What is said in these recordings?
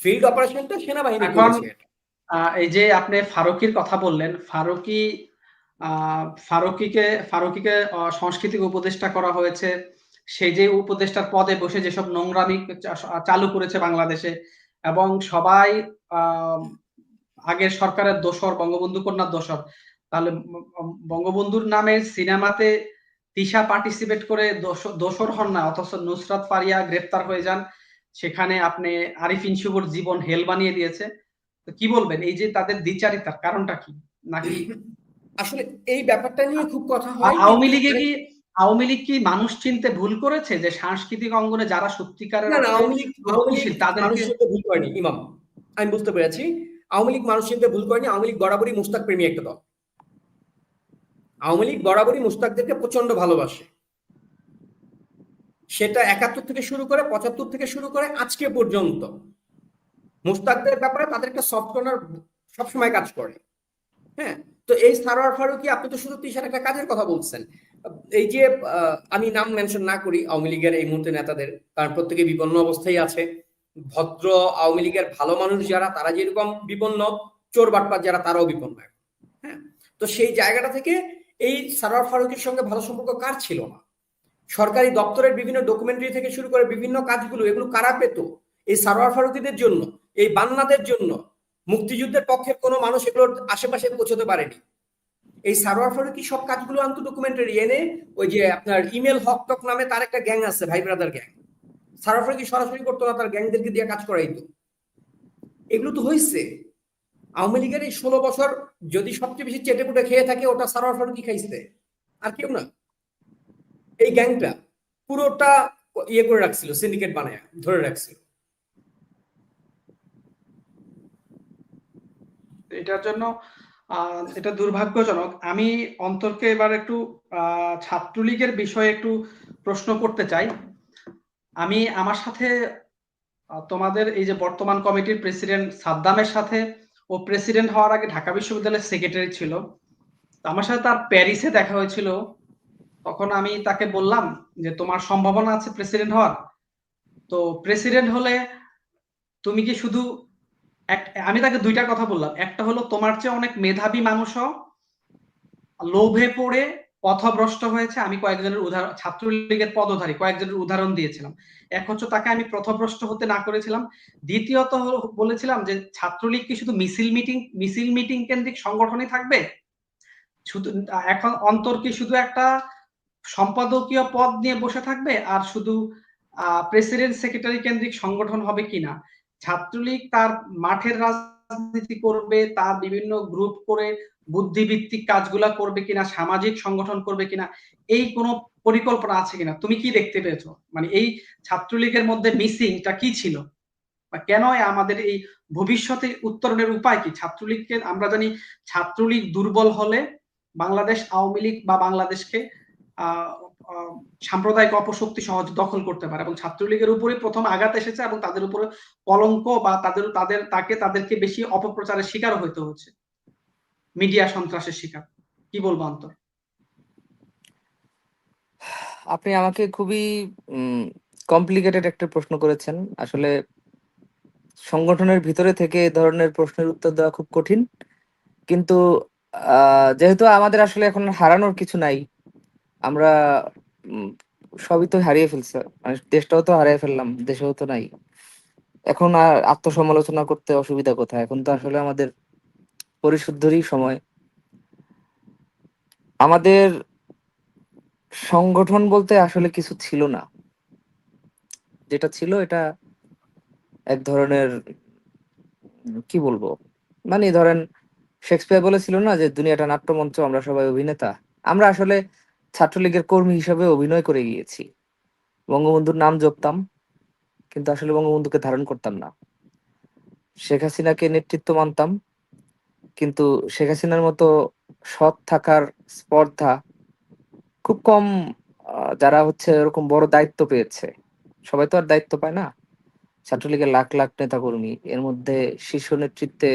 Field অপারেশনটা সেনাবাহিনী এখন করেছে। এই যে আপনি ফারুকির কথা বললেন ফারুকি ফারুকিকে ফারুকিকে সাংস্কৃতিক উপদেষ্টা করা হয়েছে। সেই যে উপদেষ্টার পদে বসে যেসব নোংরামি চালু করেছে বাংলাদেশে এবং সবাই আহ, আগের সরকারের দোসর বঙ্গবন্ধু কন্যার দোসর তাহলে বঙ্গবন্ধুর নামে সিনেমাতে তিশা পার্টিসিপেট করে দোস- দোসর হন না অথচ নুসরাত ফারিয়া গ্রেফতার হয়ে যান। সেখানে আপনি আরিফিন শুভর জীবন হেল বানিয়ে দিয়েছে। তো কি বলবেন? এই যে তাদের দ্বিচারিতার কারণটা কি? নাকি আসলে এই ব্যাপারটা নিয়ে খুব কথা হয়। আওয়ামী লীগে কি আওয়ামী লীগ কি মানুষ চিনতে ভুল করেছে যে সাংস্কৃতিক অঙ্গনে যারা সত্যিকারের আওয়ামী লীগ তাদেরকে মানুষ চিনতে ভুল করেনি। ইমাম আমি বুঝতে পেরেছি। আওয়ামী লীগ মানুষ চিনতে ভুল করেনি। আওয়ামী লীগ বরাবরই মুস্তাক প্রেমী একটা দল। আওয়ামী লীগ বরাবরই মুস্তাকদেরকে প্রচণ্ড ভালোবাসে। সেটা একাত্তর থেকে শুরু করে পঁচাত্তর থেকে শুরু করে আজকে পর্যন্ত। মুস্তাকদের ব্যাপারে তাদের একটা সফট কর্নার সবসময় কাজ করে। হ্যাঁ? তো এই সারোয়ার ফারুকি, আপনি তো শুধু তিসার একটা কাজের কথা বলছেন। এই যে আমি নাম মেনশন না করি আওয়ামী লীগের এই মুহূর্তে নেতাদের, কারণ প্রত্যেকে বিপন্ন অবস্থায় আছে। ভদ্র আওয়ামী লীগের ভালো মানুষ যারা, তারা যেরকম বিপন্ন, চোর বাটপার যারা, তারাও বিপন্ন হ্যাঁ? তো সেই জায়গাটা থেকে এই সারোয়ার ফারুকের সঙ্গে ভালো সম্পর্ক কার ছিল না? সরকারি দপ্তরের বিভিন্ন ডকুমেন্টারি থেকে শুরু করে বিভিন্ন কাজগুলো, এগুলো কারা পেত? এই সারোয়ার ফারুকিদের জন্য, এই বান্নাদের জন্য মুক্তিযুদ্ধের পক্ষে কোনো মানুষ এগুলোর আশেপাশে পৌঁছতে পারেনি। এই সারোয়ার ফারুকি সব কাজগুলো আনতো ডকুমেন্টারি এনে ওই যে আপনার ইমেল হক টক নামে তার একটা গ্যাং আছে, ভাই ব্রাদার গ্যাং। সারোয়ার ফারুকি সরাসরি করতো না, তার গ্যাংদেরকে দিয়ে কাজ করাইতো। এগুলো তো হয়েছে আওয়ামী লীগের এই ষোলো বছর যদি সবচেয়ে বেশি চেটে পুটে খেয়ে থাকে, ওটা সারোয়ার ফারুকি খাইছে। আর কেউ না। এই গ্যাংটা পুরোটা ইয়ে করে রাখছিল সিন্ডিকেট বানায়, ধরে রাখছিল। এটার জন্য এটা দুর্ভাগ্যজনক। আমি অন্তরকে এবার একটু ছাত্রলীগের বিষয়ে একটু প্রশ্ন করতে চাই। আমি আমার সাথে তোমাদের এই যে বর্তমান কমিটির প্রেসিডেন্ট সাদ্দামের সাথে ও প্রেসিডেন্ট হওয়ার আগে ঢাকা বিশ্ববিদ্যালয়ের সেক্রেটারি ছিল। আমার সাথে তার প্যারিসে দেখা হয়েছিল। তখন আমি তাকে বললাম যে, তোমার সম্ভাবনা আছে প্রেসিডেন্ট হওয়ার। তো প্রেসিডেন্ট হলে তুমি কি শুধু আমি তাকে দুইটা কথা বললাম। একটা হলো, তোমার চেয়ে অনেক মেধাবী মানুষও লোভে পড়ে পথভ্রষ্ট হয়েছে। আমি কয়েকজনের উদাহরণ ছাত্রলীগের পদধারী, কয়েকজনের উদাহরণ দিয়েছিলাম। এক হচ্ছে তাকে আমি পথভ্রষ্ট হতে না করেছিলাম। দ্বিতীয়ত বলেছিলাম যে, ছাত্রলীগ কি শুধু মিছিল মিটিং মিছিল মিটিং কেন্দ্রিক সংগঠনই থাকবে? শুধু, এখন অন্তর কি শুধু একটা সম্পাদকীয় পদ নিয়ে বসে থাকবে আর শুধু প্রেসিডেন্ট সেক্রেটারি কেন্দ্রিক সংগঠন হবে কিনা? ছাত্রলীগ তার মাঠের রাজনীতি করবে, তার বিভিন্ন গ্রুপ করে বুদ্ধিভিত্তিক কাজগুলা করবে কিনা, সামাজিক সংগঠন করবে কিনা, এই কোনো পরিকল্পনা আছে কিনা? তুমি কি দেখতে পেয়েছ? মানে এই ছাত্রলীগের মধ্যে মিসিংটা কি ছিল? বা কেন আমাদের এই ভবিষ্যতে উত্তরণের উপায় কি? ছাত্রলীগকে আমরা জানি ছাত্রলীগ দুর্বল হলে বাংলাদেশ আওয়ামী লীগ বা বাংলাদেশকে সাম্প্রদায়িক অপশক্তি সহজে দখল করতে পারে এবং ছাত্রলীগের উপরে প্রথম আঘাত এসেছে এবং তাদের উপরে কলঙ্ক বা তাদের তাদের, তাকে, তাদেরকে বেশি অপপ্রচারের শিকার হইতে হচ্ছে। মিডিয়া সন্ত্রাসের শিকার। কি বলব, অন্তর? আপনি আমাকে খুবই কমপ্লিকেটেড একটা প্রশ্ন করেছেন। আসলে সংগঠনের ভিতরে থেকে এ ধরনের প্রশ্নের উত্তর দেওয়া খুব কঠিন। কিন্তু যেহেতু আমাদের আসলে এখন হারানোর কিছু নাই আমরা সবই তো হারিয়ে ফেলছে। মানে দেশটাও তো হারিয়ে ফেললাম, দেশেও তো নাই। এখন আর আত্মসমালোচনা করতে অসুবিধা কোথায়? এখন তো আসলে আমাদের পরিশুদ্ধরই সময়। আমাদের সংগঠন বলতে আসলে কিছু ছিল না। যেটা ছিল এটা এক ধরনের, কি বলব? মানে ধরেন, শেক্সপিয়ার বলেছিল না যে, দুনিয়াটা নাট্যমঞ্চ, আমরা সবাই অভিনেতা। আমরা আসলে ছাত্রলীগের কর্মী হিসাবে অভিনয় করে গিয়েছি। বঙ্গবন্ধুর নাম জপতাম, কিন্তু আসলে বঙ্গবন্ধুকে ধারণ করতাম না। শেখ হাসিনাকে নেতৃত্ব মানতাম, কিন্তু শেখ হাসিনার মতো সৎ থাকার স্পর্ধা খুব কম যারা হচ্ছে এরকম বড় দায়িত্ব পেয়েছে। সবাই তো আর দায়িত্ব পায় না। ছাত্রলীগের লাখ লাখ নেতা কর্মী এর মধ্যে শীর্ষ নেতৃত্বে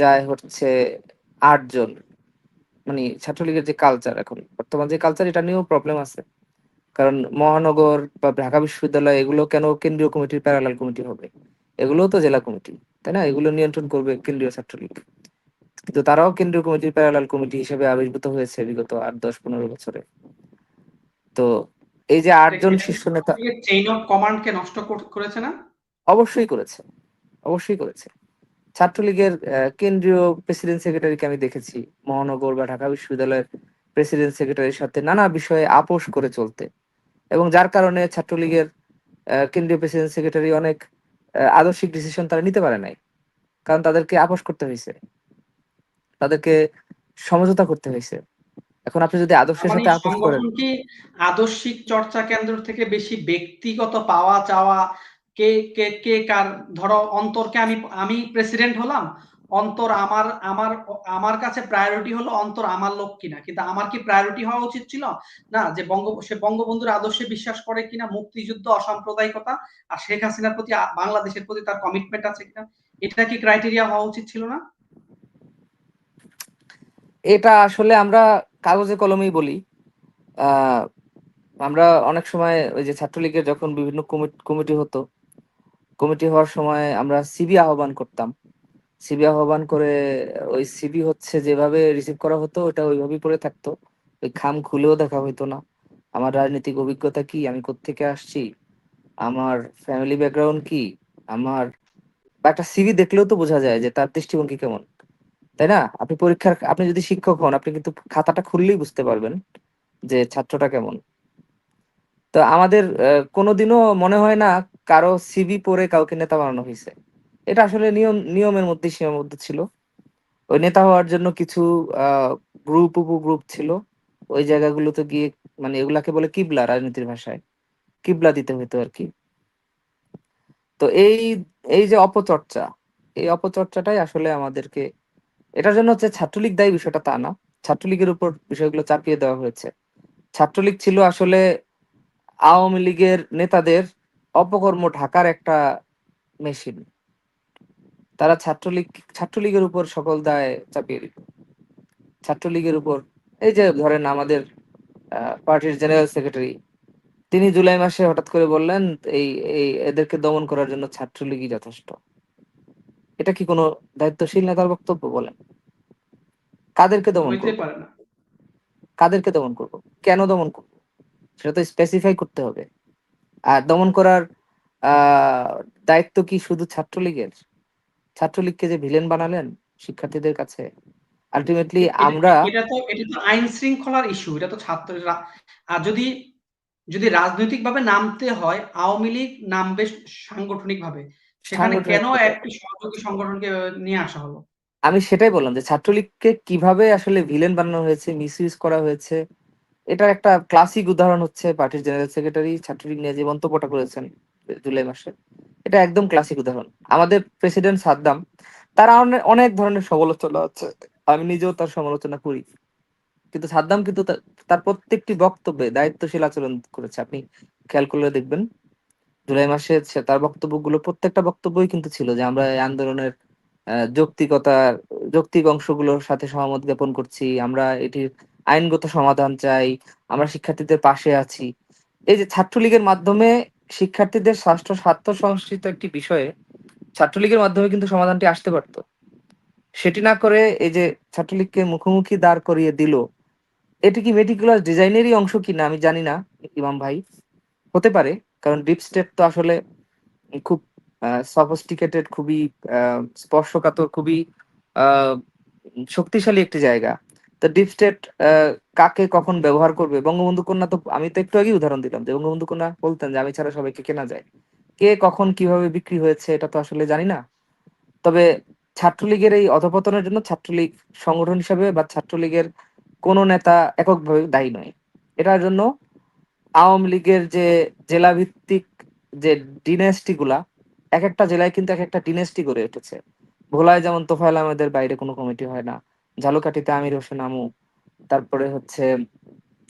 যায় হচ্ছে আটজন। মানে ছাত্রলীগের যে কালচার এখন বর্তমান যে কালচার এটা নিয়েও প্রবলেম আছে। কারণ মহানগর বা ঢাকা বিশ্ববিদ্যালয় এগুলো কেন কেন্দ্রীয় কমিটির প্যারালাল কমিটি হবে? এগুলোও তো জেলা কমিটি তাই না? এগুলো নিয়ন্ত্রণ করবে কেন্দ্রীয় ছাত্রলীগ। কিন্তু তারাও কেন্দ্রীয় কমিটির প্যারালাল কমিটি হিসেবে আবির্ভূত হয়েছে বিগত আট দশ পনেরো বছরে। তো এই যে আটজন শীর্ষ নেতা চেইন অফ কমান্ডকে নষ্ট করেছে না? অবশ্যই করেছে। অবশ্যই করেছে। ছাত্রলীগের কেন্দ্রীয় প্রেসিডেন্ট সেক্রেটারিকে আমি দেখেছি। মহানগর বা ঢাকা বিশ্ববিদ্যালয়ের প্রেসিডেন্ট সেক্রেটারির সাথে নানা বিষয়ে আপোষ করে চলতে। এবং যার কারণে ছাত্রলীগের কেন্দ্রীয় প্রেসিডেন্ট সেক্রেটারি অনেক আদর্শিক ডিসিশন তারা নিতে পারে নাই। কারণ তাদেরকে আপোষ করতে হয়েছে। তাদেরকে সমঝোতা করতে হয়েছে। এখন আপনি যদি আদর্শের মানে সাথে আপোষ করেন কি আদর্শিক চর্চা কেন্দ্র থেকে বেশি ব্যক্তিগত পাওয়া চাওয়া কে কে কে কার, ধরো অন্তরকে আমি আমি প্রেসিডেন্ট হলাম, অন্তর আমার আমার আমার কাছে প্রায়োরিটি হলো অন্তর আমার লোক কিনা। কিন্তু আমার কি প্রায়োরিটি হওয়া উচিত ছিল? না, যে বঙ্গ, সে বঙ্গবন্ধুর আদর্শে বিশ্বাস করে কিনা মুক্তিযুদ্ধ, অসাম্প্রদায়িকতা, আর শেখ হাসিনার প্রতি, বাংলাদেশের প্রতি তার কমিটমেন্ট আছে কিনা? এটা কি ক্রাইটেরিয়া হওয়া উচিত ছিল না? এটা আসলে আমরা কাগজে কলমেই বলি। আমরা অনেক সময় ওই যে ছাত্রলীগের যখন বিভিন্ন কমিটি হতো কমিটি হওয়ার সময় আমরা সিবি আহ্বান করতাম। সিবি আহ্বান করে, ওই সিবি হচ্ছে যেভাবে রিসিভ করা হতো, ওটা ওইভাবেই পড়ে থাকতো। ওই খাম খুলেও দেখা হইতো না। আমার রাজনৈতিক অভিজ্ঞতা কি? আমি কোত্থেকে আসছি? আমার ফ্যামিলি ব্যাকগ্রাউন্ড কি? আমার, একটা সিভি দেখলেও তো বোঝা যায় যে তার দৃষ্টিভঙ্গি কেমন। তাই না? আপনি পরীক্ষার, আপনি যদি শিক্ষক হন, আপনি কিন্তু খাতাটা খুললেই বুঝতে পারবেন যে ছাত্রটা কেমন। তো আমাদের কোনোদিনও মনে হয় না কারও সিভি পড়ে কাউকে নেতা বানানো হয়েছে। এটা আসলে নিয়ম, নিয়মের মধ্যে সীমাবদ্ধ ছিল। ওই নেতা হওয়ার জন্য কিছু গ্রুপ উপগ্রুপ ছিল। ওই জায়গাগুলোতে গিয়ে মানে এগুলাকে বলে কিবলা রাজনীতির ভাষায়। কিবলা দিতে হইতো আর কি। তো এই এই যে অপচর্চা, এই অপচর্চাটাই আসলে আমাদেরকে, এটার জন্য হচ্ছে ছাত্রলীগ দায়ী বিষয়টা তা না। ছাত্রলীগের উপর বিষয়গুলো চাপিয়ে দেওয়া হয়েছে। ছাত্রলীগ ছিল আসলে আওয়ামী লীগের নেতাদের অপকর্ম ঢাকার একটা মেশিন। তারা ছাত্রলীগ ছাত্রলীগের উপর সকল দায় চাপিয়ে দিত ছাত্রলীগের উপর এই যে ধরেন আমাদের পার্টির জেনারেল সেক্রেটারি তিনি জুলাই মাসে হঠাৎ করে বললেন এই এই এদেরকে দমন করার জন্য ছাত্রলীগই যথেষ্ট। এটা কি কোনো দায়িত্বশীল নেতার বক্তব্য বলেন? কাদেরকে দমন কাদেরকে দমন করব? কেন দমন করব? সেটা তো স্পেসিফাই করতে হবে। আর দমন করার দায়িত্ব কি শুধু ছাত্রলীগের ছাত্রলীগকে যে ভিলেন বানালেন শিক্ষার্থীদের কাছে আলটিমেটলি আমরা এটা তো এটা তো আইন শৃঙ্খলার ইস্যু এটা তো ছাত্ররা আর যদি যদি রাজনৈতিক ভাবে নামতে হয় আওয়ামী লীগ নামবে সাংগঠনিক ভাবে সেখানে কেন। একটি সহযোগী সংগঠনকে নিয়ে আসা হলো আমি সেটাই বললাম যে ছাত্রলীগকে কীভাবে আসলে ভিলেন বানানো হয়েছে মিসইউজ করা হয়েছে এটার একটা ক্লাসিক উদাহরণ হচ্ছে পার্টির জেনারেল সেক্রেটারি ছাত্রলীগ নিয়ে যে মন্তব্যটা করেছেন জুলাই মাসে, এটা একদম ক্লাসিক উদাহরণ। আমাদের প্রেসিডেন্ট সাদ্দাম, তার অনে- অনেক ধরনের সমালোচনা আছে। আমি নিজেও তার সমালোচনা করি। কিন্তু সাদ্দাম কিন্তু তার প্রত্যেকটি বক্তব্যে দায়িত্বশীল আচরণ করেছে। আপনি খেয়াল করলে দেখবেন, জুলাই মাসে তার বক্তব্যগুলো প্রত্যেকটা বক্তব্যই কিন্তু ছিল যে আমরা এই আন্দোলনের যৌক্তিকতার, যৌক্তিক অংশগুলোর সাথে সহমত জ্ঞাপন করছি, আমরা এটির আইনগত সমাধান চাই, আমরা শিক্ষার্থীদের পাশে আছি। এই যে ছাত্রলীগের মাধ্যমে শিক্ষার্থীদের স্বাস্থ্য স্বার্থ সংশ্লিষ্ট একটি বিষয়ে ছাত্রলীগের মাধ্যমে কিন্তু সমাধানটি আসতে পারতো। সেটি না করে এই যে ছাত্রলীগকে মুখোমুখি দাঁড় করিয়ে দিল, এটি কি মেটিকুলার ডিজাইনেরই অংশ কিনা আমি জানি না, ইমাম ভাই। হতে পারে, কারণ ডিপ স্টেপ তো আসলে খুব সফিস্টিকেটেড খুবই স্পর্শকাতর, খুবই শক্তিশালী একটি জায়গা। তো ডিপ স্টেট কাকে কখন ব্যবহার করবে? বঙ্গবন্ধু কন্যা তো, আমি তো একটু আগেই উদাহরণ দিলাম যে বঙ্গবন্ধু কন্যা বলতেন যে, আমি ছাড়া সবাইকে কেনা যায়। কে কখন কীভাবে বিক্রি হয়েছে এটা তো আসলে জানি না। তবে ছাত্রলীগের এই অধপতনের জন্য ছাত্রলীগ সংগঠন হিসাবে বা ছাত্রলীগের কোনো নেতা এককভাবে দায়ী নয়। এটার জন্য আওয়ামী লীগের যে জেলা ভিত্তিক যে ডিনেস্টি গুলা এক একটা জেলায় কিন্তু এক একটা ডিনেস্টি গড়ে উঠেছে। ভোলায় যেমন তোফায়েল আহমেদের বাইরে কোনো কমিটি হয় না। ঝালকাঠিতে আমির হোসেন আমু, তারপরে হচ্ছে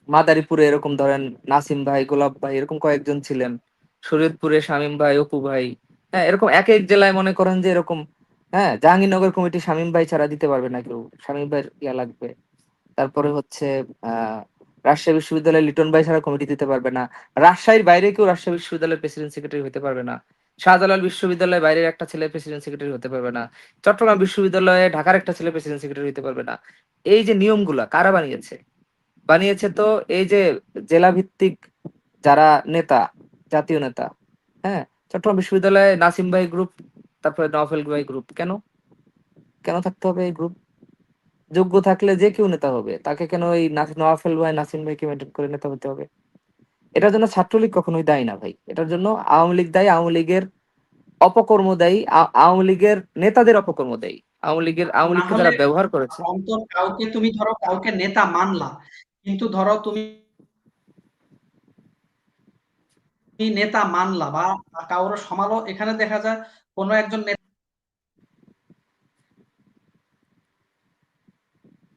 মাদারীপুরে এরকম ধরেন নাসিম ভাই, গোলাপ ভাই, এরকম কয়েকজন ছিলেন। শরীয়তপুরে শামীম ভাই, অপু ভাই হ্যাঁ এরকম এক এক জেলায় মনে করেন যে এরকম হ্যাঁ জাহাঙ্গীরনগর কমিটি শামীম ভাই ছাড়া দিতে পারবে না কেউ। শামীম ভাই ইয়া লাগবে। তারপরে হচ্ছে, আহ, রাজশাহী বিশ্ববিদ্যালয়ে লিটন ভাই ছাড়া কমিটি দিতে পারবে না। রাজশাহীর বাইরে কেউ রাজশাহী বিশ্ববিদ্যালয়ের প্রেসিডেন্ট সেক্রেটারি হতে পারবে না। শাহজালাল বিশ্ববিদ্যালয়ের বাইরের একটা ছেলে প্রেসিডেন্ট সেক্রেটারি হতে পারবে না। চট্টগ্রাম বিশ্ববিদ্যালয়ে ঢাকার একটা ছেলে প্রেসিডেন্ট সেক্রেটারি হতে পারবে না। এই যে নিয়মগুলা, কারা বানিয়েছে? বানিয়েছে তো এই যে জেলা ভিত্তিক যারা নেতা, জাতীয় নেতা হ্যাঁ? চট্টগ্রাম বিশ্ববিদ্যালয়ে নাসিম ভাই গ্রুপ তারপরে নফেল ভাই গ্রুপ কেন? কেন থাকতে হবে এই গ্রুপ যোগ্য থাকলে যে কেউ নেতা হবে, তাকে কেন এই নাস- নওয়াফেল ভাই, নাসিম ভাইকে মেনটেন করে নেতা হতে হবে? এটার জন্য ছাত্রলীগ কখনোই দায়ী না ভাই। এটার জন্য আওয়ামী লীগ দায়ী আওয়ামী লীগের অপকর্ম দায়ী আওয়ামী লীগের নেতাদের অপকর্ম দায়ী। আওয়ামী লীগের আওয়ামী লীগকে যারা ব্যবহার করেছে। অন্তর কাউকে তুমি ধরো কাউকে নেতা মানলা কিন্তু ধরো তুমি তুমি নেতা মানলা বা কারোর সমালো এখানে দেখা যায় কোনো একজন নেতা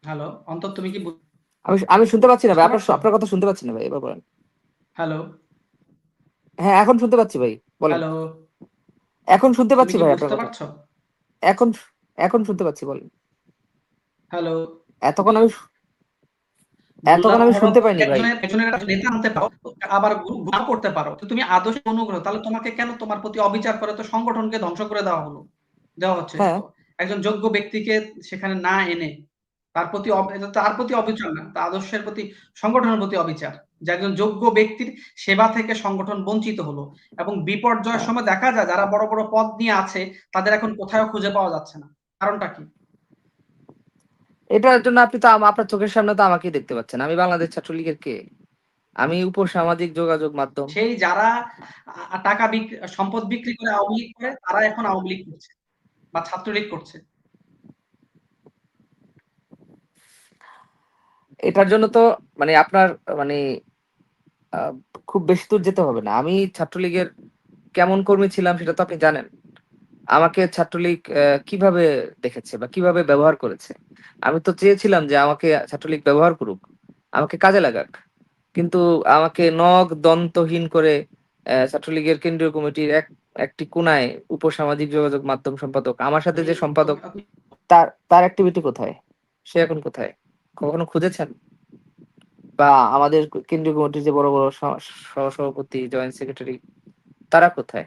হ্যালো অন্তর তুমি কি আমি আমি শুনতে পাচ্ছি না ভাই আপনার আপনার কথা শুনতে পাচ্ছি না ভাই এবার বলেন। হ্যালো হ্যাঁ এখন শুনতে পাচ্ছি ভাই বলেন। হ্যালো এখন শুনতে পাচ্ছি ভাই বুঝতে পারছ? এখন এখন শুনতে পাচ্ছি বলেন। হ্যালো এতক্ষণ আমি এতক্ষণ আমি শুনতে পাইনি ভাই। একজনের নেতা আনতে পারো আবার গুণা করতে পারো। তো তুমি আদর্শ অনুগ্রহ তাহলে তোমাকে কেন তোমার প্রতি অবিচার করে তো সংগঠনকে ধ্বংস করে দেওয়া হলো? দেওয়া হচ্ছে। হ্যাঁ। একজন যোগ্য ব্যক্তিকে সেখানে না এনে তার প্রতি তার প্রতি অবিচার না তার আদর্শের প্রতি সংগঠনের প্রতি অবিচার। যে একজন যোগ্য ব্যক্তির সেবা থেকে সংগঠন বঞ্চিত হলো এবং বিপর্যয়ের সময় দেখা যায় যারা বড় বড় পদ নিয়ে আছে তাদের এখন কোথাও খুঁজে পাওয়া যাচ্ছে না। কারণটা কি? এটার জন্য আপনি তো আপনার চোখের সামনে তো আমাকেই দেখতে পাচ্ছেন। আমি বাংলাদেশ ছাত্রলীগের কে? আমি উপর সামাজিক যোগাযোগ মাধ্যম। সেই যারা টাকা সম্পদ বিক্রি করে আওয়ামী লীগ করে তারা এখন আওয়ামী লীগ করছে বা ছাত্রলীগ করছে। এটার জন্য তো মানে আপনার মানে খুব বেশি দূর যেতে হবে না। আমি ছাত্রলীগের কেমন কর্মী ছিলাম সেটা তো আপনি জানেন। আমাকে ছাত্রলীগ কীভাবে দেখেছে বা কীভাবে ব্যবহার করেছে? আমি তো চেয়েছিলাম যে আমাকে ছাত্রলীগ ব্যবহার করুক আমাকে কাজে লাগাক। কিন্তু আমাকে নখ দন্তহীন করে আহ, ছাত্রলীগের কেন্দ্রীয় কমিটির এক একটি কোনায় উপসামাজিক যোগাযোগ মাধ্যম সম্পাদক আমার সাথে যে সম্পাদক তার তার অ্যাক্টিভিটি কোথায়? সে এখন কোথায়? কখনো খুঁজেছেন? বা আমাদের কেন্দ্রীয় কমিটির যে বড় বড় সহ- সভাপতি জয়েন্ট সেক্রেটারি তারা কোথায়?